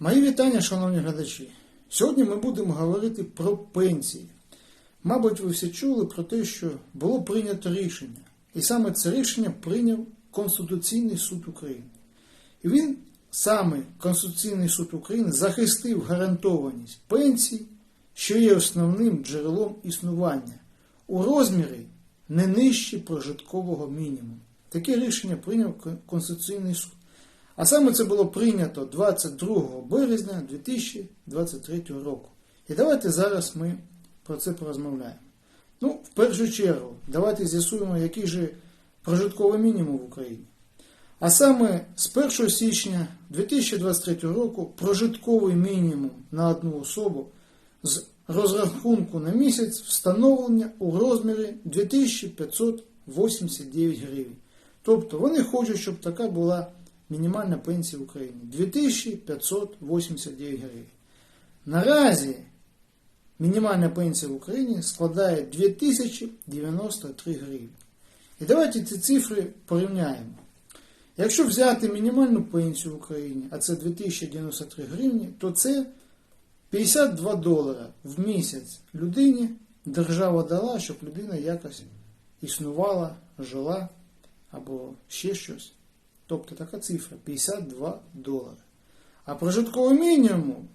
Мої вітання, шановні глядачі. Сьогодні ми будемо говорити про пенсії. Мабуть, ви всі чули про те, що було прийнято рішення. І саме це рішення прийняв Конституційний суд України. І він саме Конституційний суд України захистив гарантованість пенсій, що є основним джерелом існування, у розмірі не нижче прожиткового мінімуму. Таке рішення прийняв Конституційний суд. А саме це було прийнято 22 березня 2023 року. І давайте зараз ми про це порозмовляємо. Ну, в першу чергу, давайте з'ясуємо, який же прожитковий мінімум в Україні. А саме з 1 січня 2023 року прожитковий мінімум на одну особу з розрахунку на місяць встановлення у розмірі 2589 гривень. Тобто вони хочуть, щоб така була мінімальна пенсія в Україні 2589 гривень. Наразі мінімальна пенсія в Україні складає 2093 гривні. І давайте ці цифри порівняємо. Якщо взяти мінімальну пенсію в Україні, а це 2093 гривні, то це 52 долара в місяць людині держава дала, щоб людина якось існувала, жила або ще щось. Тобто така цифра 52 долари. А прожитковий мінімум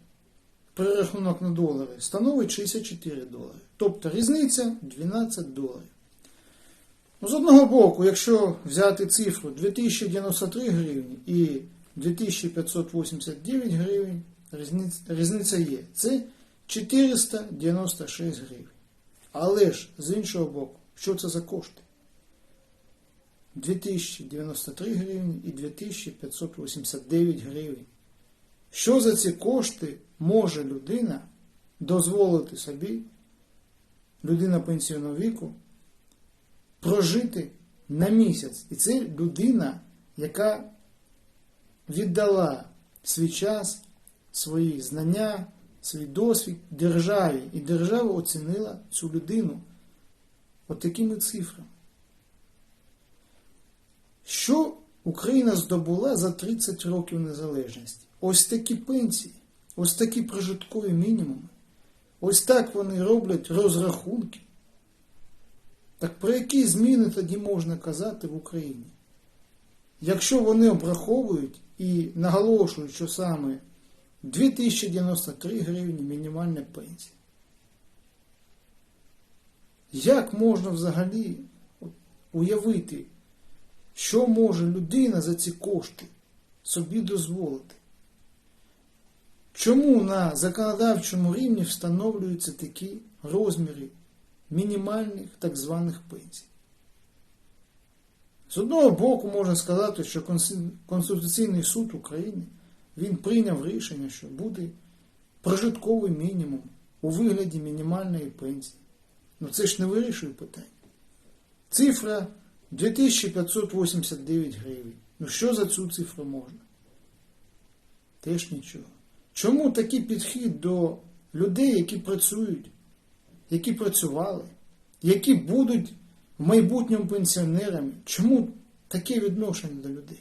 перерахунок на долари становить 64 долари. Тобто різниця 12 доларів. Ну, з одного боку, якщо взяти цифру 2093 гривні і 2589 гривень, різниця, різниця є. Це 496 гривень. Але ж, з іншого боку, що це за кошти? 2093 гривні і 2589 гривень. Що за ці кошти може людина дозволити собі, людина пенсійного віку, прожити на місяць? І це людина, яка віддала свій час, свої знання, свій досвід державі. І держава оцінила цю людину от такими цифрами. Що Україна здобула за 30 років незалежності? Ось такі пенсії, ось такі прожиткові мінімуми. Ось так вони роблять розрахунки. Так про які зміни тоді можна казати в Україні? Якщо вони обраховують і наголошують, що саме 2093 гривні мінімальна пенсія. Як можна взагалі уявити? Що може людина за ці кошти собі дозволити? Чому на законодавчому рівні встановлюються такі розміри мінімальних так званих пенсій? З одного боку, можна сказати, що Конституційний суд України він прийняв рішення, що буде прожитковий мінімум у вигляді мінімальної пенсії. Ну це ж не вирішує питання. Цифра 2589 гривень. Ну що за цю цифру можна? Теж нічого. Чому такий підхід до людей, які працюють, які працювали, які будуть в майбутньому пенсіонерами? Чому таке відношення до людей?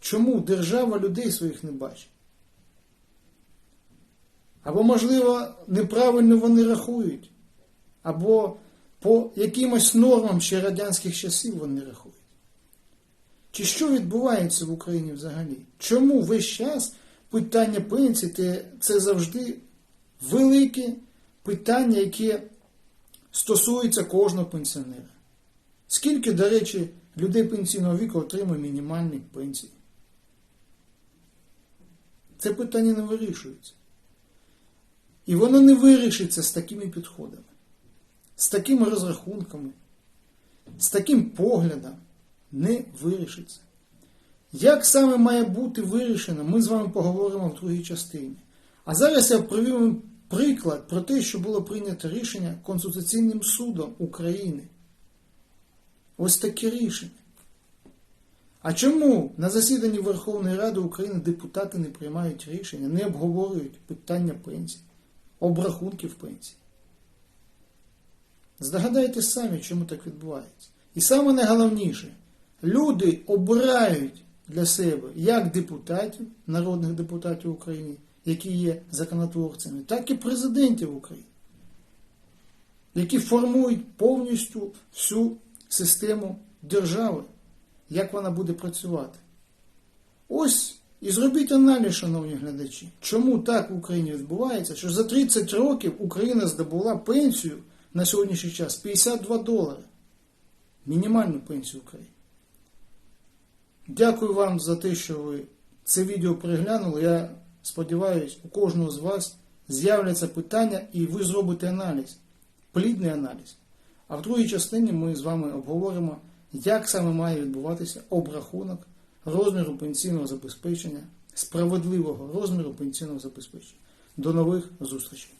Чому держава людей своїх не бачить? Або, можливо, неправильно вони рахують, або по якимось нормам ще радянських часів вони рахують. Чи що відбувається в Україні взагалі? Чому весь час питання пенсії це завжди велике питання, яке стосується кожного пенсіонера? Скільки, до речі, людей пенсійного віку отримує мінімальні пенсії? Це питання не вирішується. І воно не вирішиться з такими підходами з такими розрахунками, з таким поглядом не вирішиться. Як саме має бути вирішено, ми з вами поговоримо в другій частині. А зараз я привів вам приклад про те, що було прийнято рішення Конституційним судом України. Ось таке рішення. А чому на засіданні Верховної Ради України депутати не приймають рішення, не обговорюють питання пенсії, обрахунків пенсії? Здогадайтесь самі, чому так відбувається. І саме найголовніше, люди обирають для себе як депутатів, народних депутатів України, які є законотворцями, так і президентів України, які формують повністю всю систему держави, як вона буде працювати. Ось і зробіть аналіз, шановні глядачі, чому так в Україні відбувається, що за 30 років Україна здобула пенсію на сьогоднішній час 52 долари. Мінімальну пенсію України. Дякую вам за те, що ви це відео переглянули. Я сподіваюся, у кожного з вас з'являться питання і ви зробите аналіз, плідний аналіз. А в другій частині ми з вами обговоримо, як саме має відбуватися обрахунок розміру пенсійного забезпечення, справедливого розміру пенсійного забезпечення. До нових зустрічей!